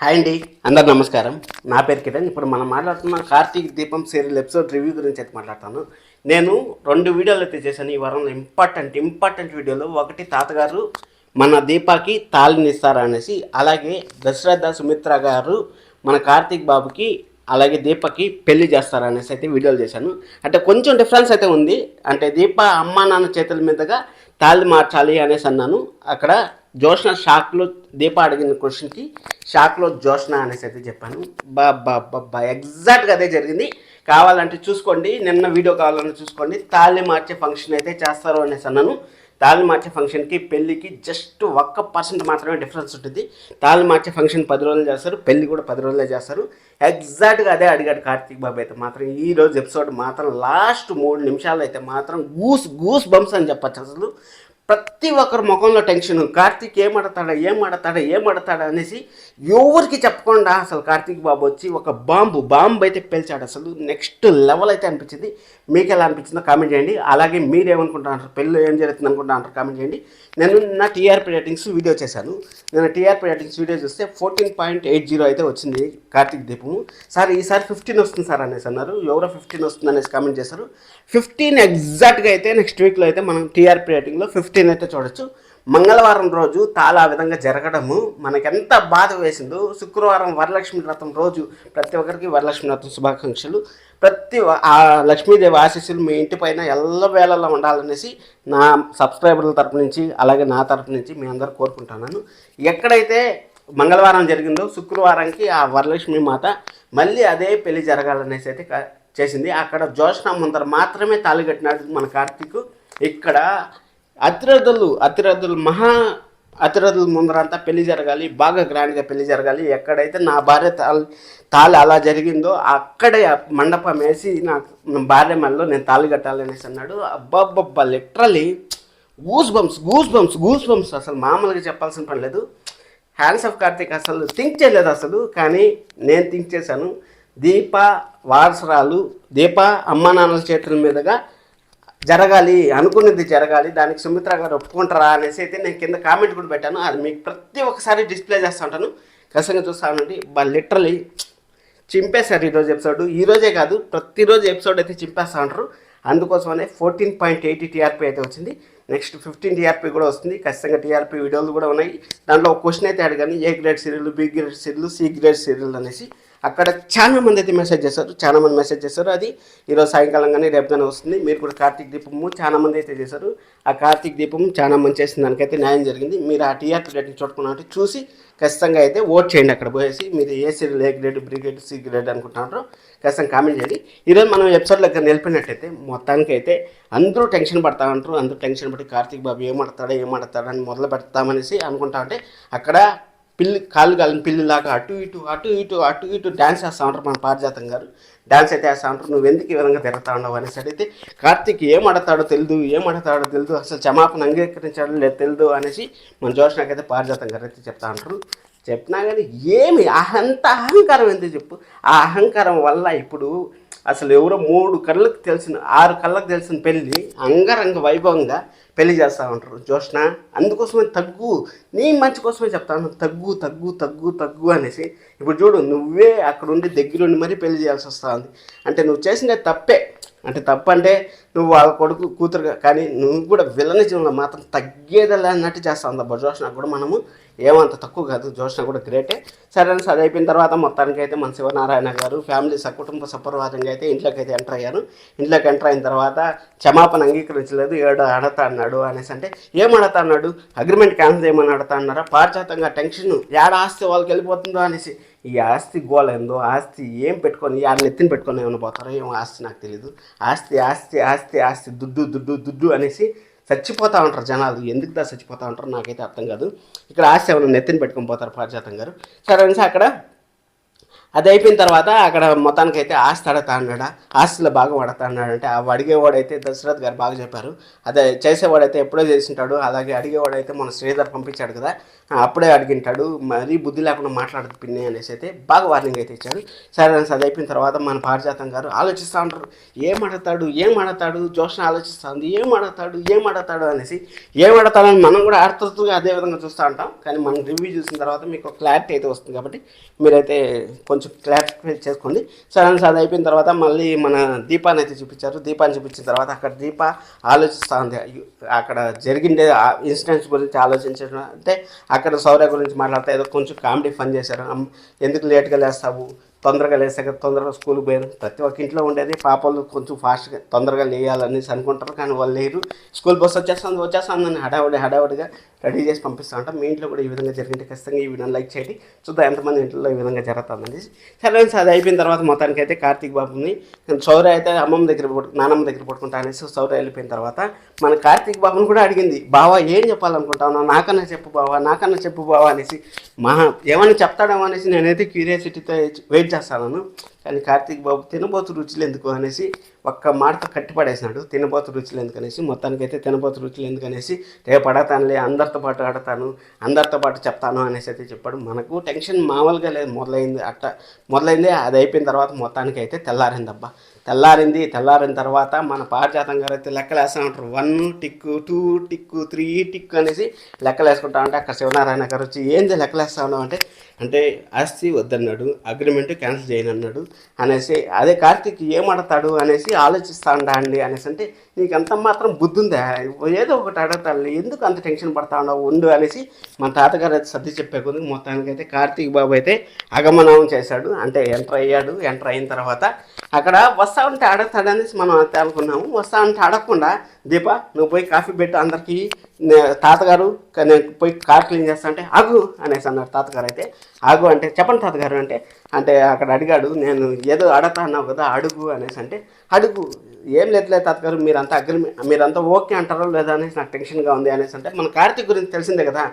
Hi అండి అందరు నమస్కారం. నా పేరు కిరణ్. ఇప్పుడు మనం మాట్లాడుతున్న కార్తీక్ దీపం సీరియల్ ఎపిసోడ్ రివ్యూ గురించి అయితే మాట్లాడతాను. నేను రెండు వీడియోలు అయితే చేశాను ఈ వారంలో. ఇంపార్టెంట్ ఇంపార్టెంట్ వీడియోలు. ఒకటి తాతగారు మన దీపాకి తాళిని ఇస్తారా అనేసి అలాగే దశరథ సుమిత్ర గారు మన కార్తీక్ బాబుకి అలాగే దీపకి పెళ్ళి చేస్తారా అనేసి అయితే వీడియోలు చేశాను. అంటే కొంచెం డిఫరెన్స్ అయితే ఉంది. అంటే దీప అమ్మ నాన్న చేతుల మీదుగా తాళి మార్చాలి అనేసి అన్నాను. అక్కడ జోష్న షాక్లో దీప అడిగిన క్వశ్చన్కి షాక్లో జోష్న అనేసి అయితే చెప్పాను. బా బా బా ఎగ్జాక్ట్గా అదే జరిగింది. కావాలంటే చూసుకోండి నిన్న వీడియో కావాలంటే చూసుకోండి. తాళి మార్చే ఫంక్షన్ అయితే చేస్తారు అనేసి అన్నాను. తాళి మార్చే ఫంక్షన్కి పెళ్ళికి జస్ట్ ఒక్క పర్సెంట్ మాత్రమే డిఫరెన్స్ ఉంటుంది. తాళి మార్చే ఫంక్షన్ పది రోజులు చేస్తారు పెళ్ళి కూడా పది రోజులే చేస్తారు. ఎగ్జాక్ట్గా అదే అడిగాడు కార్తీక్ బాబు అయితే మాత్రం ఈ రోజు ఎపిసోడ్ మాత్రం లాస్ట్ మూడు నిమిషాలు అయితే మాత్రం గూస్ గూస్ బంప్స్ అని చెప్పచ్చు అసలు. ప్రతి ఒక్కరి ముఖంలో టెన్షన్. కార్తీక్ ఏం ఆడతాడా ఏం ఆడతాడా ఏం ఆడతాడా అనేసి ఎవరికి చెప్పకుండా అసలు కార్తీక్ బాబు వచ్చి ఒక బాంబు బాంబు అయితే పేల్చాడు. అసలు నెక్స్ట్ లెవెల్ అయితే అనిపించింది. మీకు ఎలా అనిపించిందో కామెంట్ చేయండి. అలాగే మీరు ఏమనుకుంటున్నారు పెళ్ళి ఏం జరుగుతుంది అనుకుంటున్నారు కామెంట్ చేయండి. నేను నా టీఆర్పీ రేటింగ్స్ వీడియో చేశాను. నేను టీఆర్పీ రేటింగ్స్ వీడియో చూస్తే ఫోర్టీన్ పాయింట్ ఎయిట్ జీరో అయితే వచ్చింది. కార్తీక్ దీపము. సార్ ఈసారి ఫిఫ్టీన్ వస్తుంది సార్ అనేసి అన్నారు. ఎవరో ఫిఫ్టీన్ వస్తుంది అనేసి కామెంట్ చేశారు. ఫిఫ్టీన్ ఎగ్జాక్ట్గా అయితే నెక్స్ట్ వీక్లో అయితే మనం టీఆర్పీ రేటింగ్లో ఫిఫ్టీన్ అయితే చూడొచ్చు. మంగళవారం రోజు తాళ ఆ విధంగా జరగడము. మనకెంత బాధ వేసిందో శుక్రవారం వరలక్ష్మి వ్రతం రోజు ప్రతి ఒక్కరికి వరలక్ష్మి వ్రతం శుభాకాంక్షలు. ప్రతి ఆ లక్ష్మీదేవి ఆశీస్సులు మీ ఇంటి పైన ఎల్లవేళలా ఉండాలనేసి నా సబ్స్క్రైబర్ల తరపు నుంచి అలాగే నా తరపు నుంచి మీ అందరు కోరుకుంటున్నాను. ఎక్కడైతే మంగళవారం జరిగిందో శుక్రవారంకి ఆ వరలక్ష్మి మాత మళ్ళీ అదే పెళ్ళి జరగాలనేసి అయితే చేసింది. అక్కడ జోష్న ముందర మాత్రమే తాళి కట్టినాడు మన కార్తీక్. ఇక్కడ అతిరథులు అతిరథులు మహా అతిరథుల ముందర అంతా పెళ్ళి జరగాలి బాగా గ్రాండ్గా పెళ్ళి జరగాలి. ఎక్కడైతే నా భార్య తాళి తాళి అలా జరిగిందో అక్కడే ఆ మండపం వేసి నా భార్య మళ్ళీ నేను తాళి కట్టాలనేసి అన్నాడు. అబ్బాబ్బబ్బా literally goose bumps goose bumps goose bumps అసలు మామూలుగా చెప్పాల్సిన పని లేదు. హ్యాండ్స్ ఆఫ్ కార్తిక్ అసలు థింక్ చేయలేదు అసలు కానీ నేను థింక్ చేశాను. దీప వారసరాలు దీప అమ్మా నాన్నల చేతుల మీదుగా జరగాలి అనుకున్నది జరగాలి దానికి సుమిత్ర గారు ఒప్పుకుంటారా అనేసి అయితే నేను కింద కామెంట్ కూడా పెట్టాను. అది మీకు ప్రతి ఒక్కసారి డిస్ప్లే చేస్తూ ఉంటాను. ఖచ్చితంగా చూస్తానండి బా లిటరలీ చింపేశారు ఈరోజు ఎపిసోడ్ ఈ రోజే కాదు ప్రతిరోజు ఎపిసోడ్ అయితే చింపేస్తూ ఉంటారు. అందుకోసమనే ఫోర్టీన్ పాయింట్ ఎయిటీ టీఆర్పీ అయితే వచ్చింది. నెక్స్ట్ ఫిఫ్టీన్ టీఆర్పీ కూడా వస్తుంది. ఖచ్చితంగా టీఆర్పీ వీడియోలు కూడా ఉన్నాయి. దాంట్లో ఒక క్వశ్చన్ అయితే అడిగాను A grade serial B grade serial C grade serial అనేసి. అక్కడ చాలా మంది అయితే మెసేజ్ చేశారు. చాలా మంది మెసేజ్ చేశారు. అది ఈరోజు సాయంకాలం కానీ రేపు కానీ వస్తుంది. మీరు కూడా కార్తీక్ దీపము చాలా మంది అయితే చేశారు. ఆ కార్తీక్ దీపం చాలా మంది చేసిన దానికైతే న్యాయం జరిగింది. మీరు ఆ టీఆర్పీ రేటింగ్ చూడకుండా చూసి ఖచ్చితంగా అయితే ఓట్ చేయండి అక్కడ పోయేసి. మీరు ఏ serial A grade B C grade అనుకుంటున్నారో ఖచ్చితంగా కామెంట్ చేయండి. ఈరోజు మనం ఎపిసోడ్లో నిలిపినట్టయితే మొత్తానికి అయితే అందరూ టెన్షన్ పడతా ఉంటారు. అందరూ టెన్షన్ పడి కార్తీక్ బాబు ఏమాడతాడా ఏమాడతాడా అని మొదలు పెడతామనేసి అనుకుంటా ఉంటే అక్కడ పిల్లి కాళ్ళు కాలిన పిల్లిలాగా అటు ఇటు అటు ఇటు అటు ఇటు డ్యాన్స్ వేస్తూ ఉంటారు మన పారిజాతం గారు. డ్యాన్స్ అయితే వేస్తూ ఉంటారు. నువ్వు ఎందుకు ఈ విధంగా తిరుగుతా ఉన్నావు అనేసి అడిగితే కార్తీక్ ఏం ఆడతాడో తెలియదు ఏం ఆడతాడో తెలియదు అసలు క్షమాపణ అంగీకరించాడో లేదు తెలియదు అనేసి మన జోషనాకైతే పారిజాతం గారు అయితే చెప్తా ఉంటారు. చెప్పినా కానీ ఏమి అంత అహంకారం ఎందుకు చెప్పు? ఆ అహంకారం వల్ల ఇప్పుడు అసలు ఎవరో మూడు కళ్ళకు తెలిసిన ఆరు కళ్ళకు తెలిసిన పెళ్ళి అంగరంగ వైభవంగా పెళ్ళి చేస్తూ ఉంటారు. జోష్న అందుకోసమే తగ్గు నీ మంచి కోసమే చెప్తాను తగ్గు తగ్గు తగ్గు తగ్గు అనేసి ఇప్పుడు చూడు నువ్వే అక్కడ ఉండి దగ్గరుండి మరీ పెళ్ళి చేయాల్సి వస్తుంది అంటే నువ్వు చేసిన తప్పే. అంటే తప్పు అంటే నువ్వు వాళ్ళ కొడుకు కూతురు కానీ నువ్వు కూడా విలనిజంలో మాత్రం తగ్గేదలా అన్నట్టు చేస్తా ఉంది అబ్బా కూడా మనము ఏమంత తక్కువ కాదు జోష్న కూడా గ్రేటే. సరే అని అది అయిపోయిన తర్వాత మొత్తానికి అయితే మన శివనారాయణ గారు ఫ్యామిలీ సకుటుంబ సపరివారంగా అయితే ఇంట్లోకి అయితే ఎంటర్ అయ్యాను ఇంట్లోకి ఎంటర్ అయిన తర్వాత క్షమాపణ అంగీకరించలేదు ఏడు అడతా అన్నాడు అనేసి అంటే ఏం అడతా అన్నాడు? అగ్రిమెంట్ క్యాన్సిల్ చేయమని అడతా అన్నారా? పారిజాతంగా టెన్షన్ ఏడ ఆస్తి వాళ్ళకి వెళ్ళిపోతుందో అనేసి. ఈ ఆస్తి గోల ఏందో ఆస్తి ఏం పెట్టుకొని ఆ నెత్తిని పెట్టుకొని ఏమైనా పోతారో ఏమో ఆస్తి నాకు తెలియదు ఆస్తి ఆస్తి ఆస్తి ఆస్తి దుడ్డు దుడ్డు దుడ్డు అనేసి చచ్చిపోతూ ఉంటారు జనాలు. ఎందుకు దా చచ్చిపోతూ ఉంటారు నాకైతే అర్థం కాదు. ఇక్కడ ఆశ ఏమైనా నెత్తిని పెట్టుకొని పోతారు పారిజాతం గారు. సరే అనేసి అక్కడ అది అయిపోయిన తర్వాత అక్కడ మొత్తానికి అయితే ఆస్తి అడతా అన్నాడా? బాగా పడతా అన్నాడు అంటే ఆ అడిగేవాడైతే దశరథ్ గారు బాగా చెప్పారు. అదే చేసేవాడైతే ఎప్పుడో చేసింటాడు. అలాగే అడిగేవాడైతే మన శ్రీధర్ పంపించాడు కదా అప్పుడే అడిగింటాడు. మరీ బుద్ధి లేకుండా మాట్లాడదు పిన్ని అనేసి అయితే బాగా వార్నింగ్ అయితే ఇచ్చాడు సరే అనేసి అది అయిపోయిన తర్వాత మన పారిజాతం గారు ఆలోచిస్తూ ఉంటారు ఏం అడతాడు ఏం అడతాడు జోష్న ఆలోచిస్తూ ఉంది ఏం అడతాడు ఏం అడతాడు అనేసి ఏం అడతాడని మనం కూడా ఆడుతుగా అదే విధంగా చూస్తూ ఉంటాం. కానీ మనం రివ్యూ చూసిన తర్వాత మీకు క్లారిటీ అయితే వస్తుంది కాబట్టి మీరైతే కొంచెం క్లారిఫై చేసుకోండి. సరే సార్ అది అయిపోయిన తర్వాత మళ్ళీ మన దీపాన్ని అయితే చూపించారు. దీపాన్ని చూపించిన తర్వాత అక్కడ దీప ఆలోచిస్తూ ఉంది అయ్యో, అక్కడ జరిగిండే ఇన్సిడెంట్స్ గురించి ఆలోచించడం అంటే అక్కడ సౌర్య గురించి మాట్లాడితే ఏదో కొంచెం కామెడీ ఫన్ చేశారు. ఎందుకు లేట్గా లేస్తావు? తొందరగా లేసాక తొందరగా స్కూల్కి పోయారు. ప్రతి ఒక్క ఇంట్లో ఉండేది. పాపలు కొంచెం ఫాస్ట్గా తొందరగా లేయాలనేసి అనుకుంటారు. కానీ వాళ్ళు లేరు. స్కూల్ బస్ వచ్చేస్తుంది వచ్చేస్తుందని హడావుడి హడావుడిగా రెడీ చేసి పంపిస్తూ ఉంటాం. మీ ఇంట్లో కూడా ఈ విధంగా జరిగింటే ఖచ్చితంగా ఈ వీడియోని లైక్ చేయండి. చూద్దాం ఎంతమంది ఇంట్లో ఈ విధంగా జరుగుతుందని సరే అది అయిపోయిన తర్వాత మొత్తానికి అయితే కార్తీక్ బాబుని సౌర్య అయితే అమ్మమ్మ దగ్గర పట్టు నానమ్మ దగ్గర పట్టుకుంటా అనేసి సౌర్య వెళ్ళిపోయిన తర్వాత మన కార్తీక్ బాబుని కూడా అడిగింది. బావా ఏం చెప్పాలనుకుంటావు నాకన్నా చెప్పు బావా నాకన్నా చెప్పు బావా అనేసి. మహా ఏమైనా చెప్తాడేమో అనేసి నేనైతే క్యూరియాసిటీతో వెయిట్ చేస్తాను కానీ కార్తీక్ బాబు తినబోతు రుచులు ఎందుకు అనేసి ఒక్క మాటతో కట్టిపడేసినాడు. తినబోతు రుచులు ఎందుకు అనేసి మొత్తానికైతే తినబోతు రుచులు ఎందుకు అనేసి రేపు అడతానులే అందరితో పాటు ఆడతాను అందరితో పాటు చెప్తాను అనేసి అయితే చెప్పాడు. మనకు టెన్షన్ మామూలుగా లేదు మొదలైంది అట్ట. మొదలైంది అది అయిపోయిన తర్వాత మొత్తానికి అయితే తెల్లారింది తెల్లారింది తెల్లారిన తర్వాత మన పారిజాతం గారు అయితే లెక్కలు వేస్తూ ఉంటారు వన్ టిక్కు టూ టిక్కు త్రీ టిక్కు అనేసి లెక్కలు వేసుకుంటా ఉంటే అక్కడ శివనారాయణ గారు వచ్చి ఏంది లెక్కలు వేస్తా ఉన్నావు అంటే అంటే ఆస్తి వద్దన్నాడు అగ్రిమెంట్ క్యాన్సిల్ చేయను అన్నాడు అనేసి అదే కార్తీక్ ఏమడతాడు అనేసి ఆలోచిస్తాడా అండి అనేసి అంటే నీకు అంత మాత్రం బుద్ధి ఉందా ఏదో ఒకటి అడగతాడు ఎందుకు అంత టెన్షన్ పడతా ఉన్నావు ఉండు అనేసి మన తాతగారు అయితే సర్ది చెప్పే కొద్ది మొత్తానికి అయితే కార్తీక్ బాబు అయితే అగమనం చేశాడు. అంటే ఎంటర్ అయ్యాడు. ఎంటర్ అయిన తర్వాత అక్కడ వస్తా ఉంటే అడగతాడు అనేసి మనం అంతే అనుకున్నాము. వస్తా ఉంటే అడగకుండా దీప నువ్వు పోయి కాఫీ పెట్టు అందరికీ తాతగారు నేను పోయి కార్ క్లీన్ చేస్తా అంటే ఆగు అనేసి అన్నారు తాతగారు అయితే ఆగు అంటే చెప్పండి తాతగారు అంటే అంటే అక్కడ అడిగాడు నేను ఏదో అడతా అన్నావు కదా అడుగు అనేసి అంటే అడుగు ఏం లేదులే తాతగారు మీరంతా అగ్రిమెంట్ మీరంతా ఓకే అంటారో లేదా అనేసి నాకు టెన్షన్గా ఉంది అనేసి అంటే మన కార్తీక్ గురించి తెలిసిందే కదా.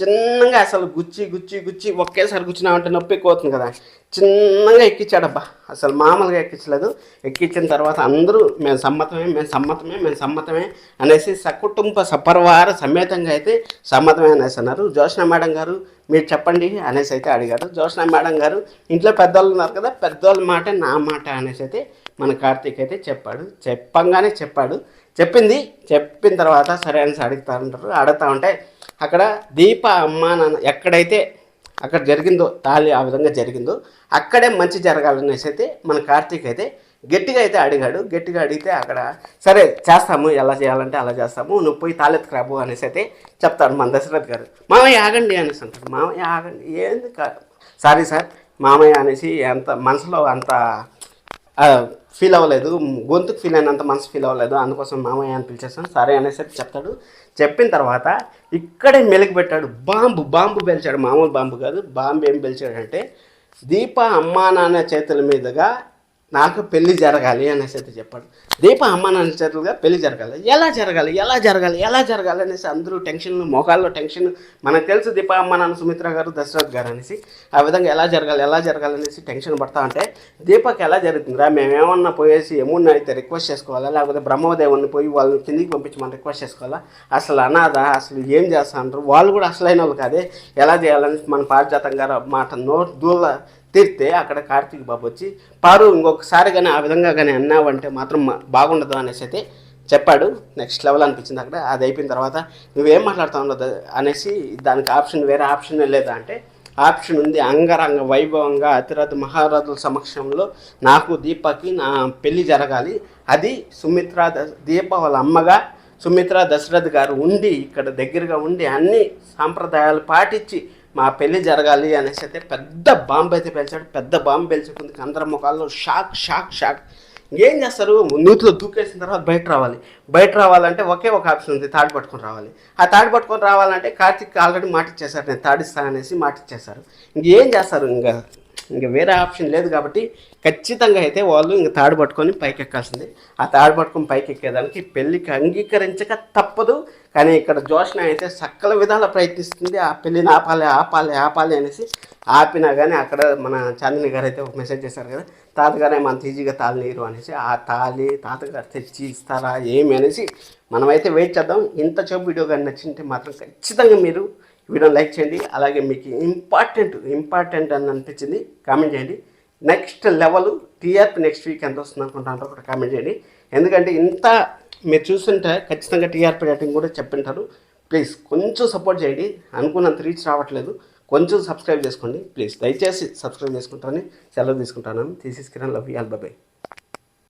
చిన్నగా అసలు గుచ్చి గుచ్చి గుచ్చి ఒకేసారి గుచ్చినామంటే నొప్పి ఎక్కువ అవుతుంది కదా. చిన్నగా ఎక్కించాడబ్బా అసలు మామూలుగా ఎక్కించలేదు. ఎక్కించిన తర్వాత అందరూ మేము సమ్మతమే మేము సమ్మతమే మేము సమ్మతమే అనేసి సకుటుంబ సపరివార సమేతంగా అయితే సమ్మతమే అనేసి అన్నారు. జోష్ణ మేడం గారు మీరు చెప్పండి అనేసి అయితే అడిగారు. జోష్ణ మేడం గారు ఇంట్లో పెద్దవాళ్ళు ఉన్నారు కదా పెద్దవాళ్ళ మాట నా మాట అనేసి అయితే మన కార్తీక్ అయితే చెప్పాడు. చెప్పంగానే చెప్పాడు. చెప్పింది చెప్పిన తర్వాత సరే అనేసి అడుగుతా ఉంటారు అడుగుతా ఉంటే అక్కడ దీప అమ్మ నాన్న ఎక్కడైతే అక్కడ జరిగిందో తాళి ఆ విధంగా జరిగిందో అక్కడే మంచి జరగాలనేసి అయితే మన కార్తీక్ అయితే గట్టిగా అయితే అడిగాడు. గట్టిగా అడిగితే అక్కడ సరే చేస్తాము ఎలా చేయాలంటే అలా చేస్తాము నువ్వు పోయి తాళెత్తుకురాబు అనేసి అయితే చెప్తాడు మన దశరథ్ గారు. మామయ్య ఆగండి అనేసి అంటాడు. మామయ్య ఆగండి ఏంది సారీ సార్ మామయ్య అనేసి అంత మనసులో అంత ఫీల్ అవ్వలేదు. గొంతుకు ఫీల్ అయినంత మనసు ఫీల్ అవ్వలేదు. అందుకోసం మామయ్య అని పిలిచేస్తాను సరే అనేసరికి చెప్తాడు. చెప్పిన తర్వాత ఇక్కడే మెలికి పెట్టాడు. బాంబు బాంబు పేల్చాడు. మామూలు బాంబు కాదు. బాంబు ఏం పేల్చాడంటే దీప అమ్మా నాన్న చేతుల మీదుగా నాకు పెళ్ళి జరగాలి అనేసి అయితే చెప్పాడు. దీప అమ్మ నాన్న పెళ్ళి జరగాలి. ఎలా జరగాలి? ఎలా జరగాలి? ఎలా జరగాలి అనేసి అందరూ టెన్షన్ మోకాల్లో టెన్షన్ మనకు తెలుసు దీప అమ్మ నాన్న సుమిత్ర గారు దశరథ్ గారు అనేసి ఆ విధంగా ఎలా జరగాలి ఎలా జరగాలి అనేసి టెన్షన్ పడతా ఉంటే దీపక్ ఎలా జరుగుతుందిరా? మేమేమన్నా పోయేసి యముడిని అయితే రిక్వెస్ట్ చేసుకోవాలా? లేకపోతే బ్రహ్మదేవుని పోయి వాళ్ళని కిందికి పంపించమని రిక్వెస్ట్ చేసుకోవాలా? అసలు అనాథ అసలు ఏం చేస్తా అంటారు? వాళ్ళు కూడా అసలైన వాళ్ళు కాదే. ఎలా చేయాలని మన పారిజాతం గారు మాట నో దూల తీర్తే అక్కడ కార్తీక్ బాబు వచ్చి పారు ఇంకొకసారి కానీ ఆ విధంగా కానీ అన్నావంటే మాత్రం బాగుండదు అనేసి అయితే చెప్పాడు. నెక్స్ట్ లెవెల్ అనిపించింది అక్కడ. అది అయిపోయిన తర్వాత నువ్వేం మాట్లాడుతా ఉండదు అనేసి దానికి ఆప్షన్ వేరే ఆప్షన్ లేదా అంటే ఆప్షన్ ఉంది అంగరంగ వైభవంగా అతిరథ మహారథుల సమక్షంలో నాకు దీపకి నా పెళ్ళి జరగాలి. అది సుమిత్ర దీప వాళ్ళ అమ్మగా సుమిత్ర దశరథ్ గారు ఉండి ఇక్కడ దగ్గరగా ఉండి అన్ని సాంప్రదాయాలు పాటించి మా పెళ్ళి జరగాలి అనేసి అయితే పెద్ద బాంబు అయితే పెంచాడు. పెద్ద బాంబు పెంచుకుంది. అందరి ముఖాల్లో షాక్ షాక్ షాక్. ఏం చేస్తారు? నూతిలో దూకేసిన తర్వాత బయట రావాలి. బయట రావాలంటే ఒకే ఒక ఆప్షన్ ఉంది. తాడు పట్టుకొని రావాలి. ఆ తాడు పట్టుకొని రావాలంటే కార్తిక్ ఆల్రెడీ మాటిచ్చేశారు నేను తాడిస్తాను అనేసి మాటిచ్చేశారు ఇంకేం చేస్తారు? ఇంకా ఇంకా వేరే ఆప్షన్ లేదు కాబట్టి ఖచ్చితంగా అయితే వాళ్ళు ఇంకా తాడు పట్టుకొని పైకి ఎక్కాల్సిందే ఆ తాడు పట్టుకొని పైకి ఎక్కేదానికి పెళ్ళికి అంగీకరించక తప్పదు. కానీ ఇక్కడ జోష్న అయితే సకల విధాల ప్రయత్నిస్తుంది ఆ పెళ్ళిని ఆపాలి ఆపాలి ఆపాలి అనేసి ఆపినా కానీ అక్కడ మన చాందిని గారు అయితే ఒక మెసేజ్ చేశారు కదా తాతగారే మన ఈజీగా తాళనీరు అనేసి ఆ తాళి తాతగారు తెచ్చి ఇస్తారా ఏమి అనేసి మనమైతే వెయిట్ చేద్దాం. ఇంత చెప్పు వీడియో కానీ నచ్చింటే మాత్రం ఖచ్చితంగా మీరు వీడియోని లైక్ చేయండి. అలాగే మీకు ఇంపార్టెంట్ ఇంపార్టెంట్ అని అనిపించింది కామెంట్ చేయండి. Next level TRP next week ఎంత వస్తుంది అనుకుంటారో కూడా కామెంట్ చేయండి. ఎందుకంటే ఇంత మీరు చూస్తుంటే ఖచ్చితంగా టీఆర్పీ రేటింగ్ కూడా చెప్పింటారు. ప్లీజ్ కొంచెం సపోర్ట్ చేయండి. అనుకున్నంత రీచ్ రావట్లేదు. కొంచెం సబ్స్క్రైబ్ చేసుకోండి. ప్లీజ్ దయచేసి సబ్స్క్రైబ్ చేసుకుంటారని సెలవు తీసుకుంటాను. తీసేసుకున్నాను లవ్ యాల్ బాబాయ్ బాయ్